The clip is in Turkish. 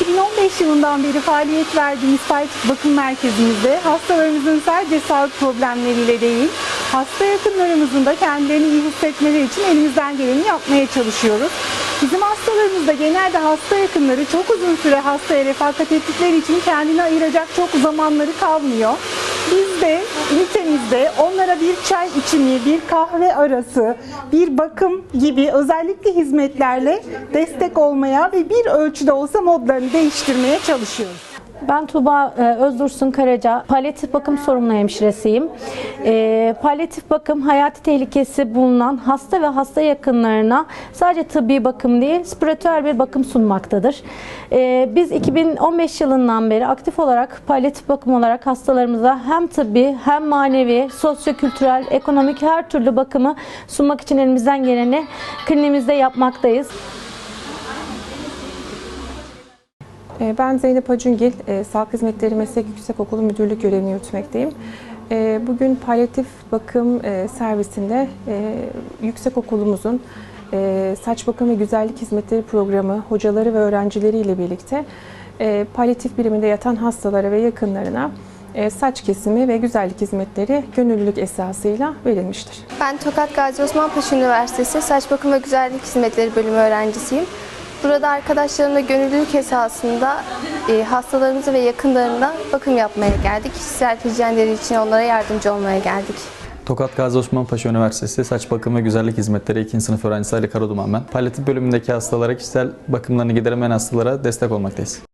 2015 yılından beri faaliyet verdiğimiz palyatif bakım merkezimizde hastalarımızın sadece sağlık problemleriyle değil, hasta yakınlarımızın da kendilerini iyi hissetmeleri için elimizden geleni yapmaya çalışıyoruz. Bizim hastalarımızda genelde hasta yakınları çok uzun süre hastaya refakat ettikleri için kendini ayıracak çok zamanları kalmıyor. Biz de ünitemizde onlara bir çay içimi, bir kahve arası, bir bakım gibi özellikle hizmetlerle destek olmaya ve bir ölçüde olsa modlarını değiştirmeye çalışıyoruz. Ben Tuba e, Özdursun Karaca, palyatif bakım sorumlu hemşiresiyim. E, palyatif bakım hayati tehlikesi bulunan hasta ve hasta yakınlarına sadece tıbbi bakım değil, spiritüel bir bakım sunmaktadır. E, biz 2015 yılından beri aktif olarak palyatif bakım olarak hastalarımıza hem tıbbi hem manevi, sosyokültürel, ekonomik her türlü bakımı sunmak için elimizden geleni kliniğimizde yapmaktayız. Ben Zeynep Acungil, e, Sağlık Hizmetleri Meslek Yüksekokulu Müdürlük görevini yürütmekteyim. Ee, Bugün palyatif bakım e, servisinde e, yüksekokulumuzun saç bakım ve güzellik hizmetleri programı hocaları ve öğrencileriyle birlikte palyatif biriminde yatan hastalara ve yakınlarına saç kesimi ve güzellik hizmetleri gönüllülük esasıyla verilmiştir. Ben Tokat Gazi Osman Paşa Üniversitesi Saç Bakım ve Güzellik Hizmetleri bölümü öğrencisiyim. Burada arkadaşlarımla gönüllülük esasında e, hastalarımıza ve yakınlarına bakım yapmaya geldik. Kişisel hijyenleri için onlara yardımcı olmaya geldik. Tokat Gazi Osman Paşa Üniversitesi Saç Bakım ve Güzellik Hizmetleri 2. sınıf öğrencisi Ali Karaduman ben. Palyatif bölümündeki hastalara, kişisel bakımlarını gideremeyen hastalara destek olmaktayız.